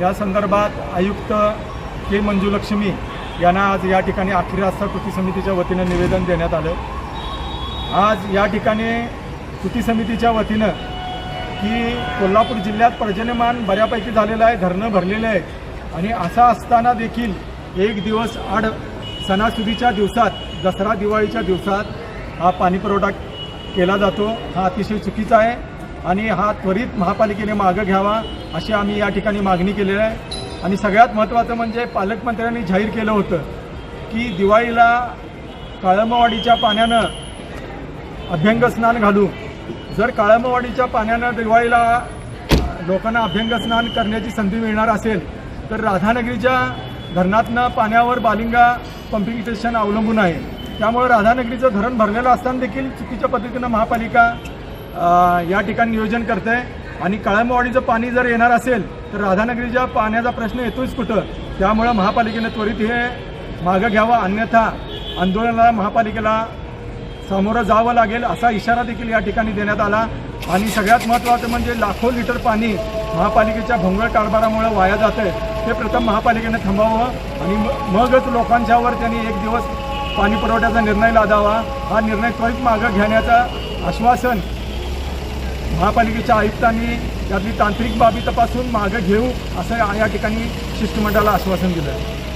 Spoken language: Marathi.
या संदर्भात आयुक्त के मंजुलक्ष्मी यांना आज या ठिकाणी अखेर आस्था कृती समितीच्या वतीनं निवेदन देण्यात आलं. आज या ठिकाणी कृती समितीच्या वतीनं की कोल्हापूर जिल्ह्यात पर्जन्यमान बऱ्यापैकी झालेलं आहे धरणं भरलेलं आहे आणि असं असताना देखील एक दिवस आड सणासुदीच्या दिवसात दसरा दिवाळीच्या दिवसात हा पाणीपुरवठा केला जातो. हा अतिशय चुकीचा आहे. आणि हा त्वरित महापालिकेने मागं घ्यावा अशी आम्ही या ठिकाणी मागणी केलेली आहे. आणि सगळ्यात महत्त्वाचं म्हणजे पालकमंत्र्यांनी जाहीर केलं होतं की दिवाळीला काळंबवाडीच्या पाण्यानं अभ्यंग स्नान घालू. जर काळंबवाडीच्या पाण्यानं दिवाळीला लोकांना अभ्यंग स्नान करण्याची संधी मिळणार असेल तर राधानगरीच्या धरणातनं पाण्यावर बालिंगा पंपिंग स्टेशन अवलंबून आहे. त्यामुळे राधानगरीचं धरण भरलेलं असताना देखील चुकीच्या पद्धतीनं महापालिका या ठिकाणी नियोजन करते आणि काळंबवाडीचं पाणी जर येणार असेल तर राधानगरीच्या पाण्याचा प्रश्न येतोच कुठं? त्यामुळं महापालिकेनं त्वरित हे मागं घ्यावं अन्यथा आंदोलनाला महापालिकेला सामोरं जावं लागेल असा इशारा देखील या ठिकाणी देण्यात आला. आणि सगळ्यात महत्त्वाचं म्हणजे लाखो लिटर पाणी महापालिकेच्या भोंगळ कारभारामुळे वाया जातं आहे ते प्रथम महापालिकेने थांबावं. आणि मगच लोकांच्यावर त्यांनी एक दिवस पाणी पुरवठ्याचा निर्णय लादावा. हा निर्णय त्वरित मागं घेण्याचं आश्वासन महापालिकेच्या आयुक्तांनी यातली तांत्रिक बाबी तपासून मागं घेऊ असं या ठिकाणी शिष्टमंडळाला आश्वासन दिलं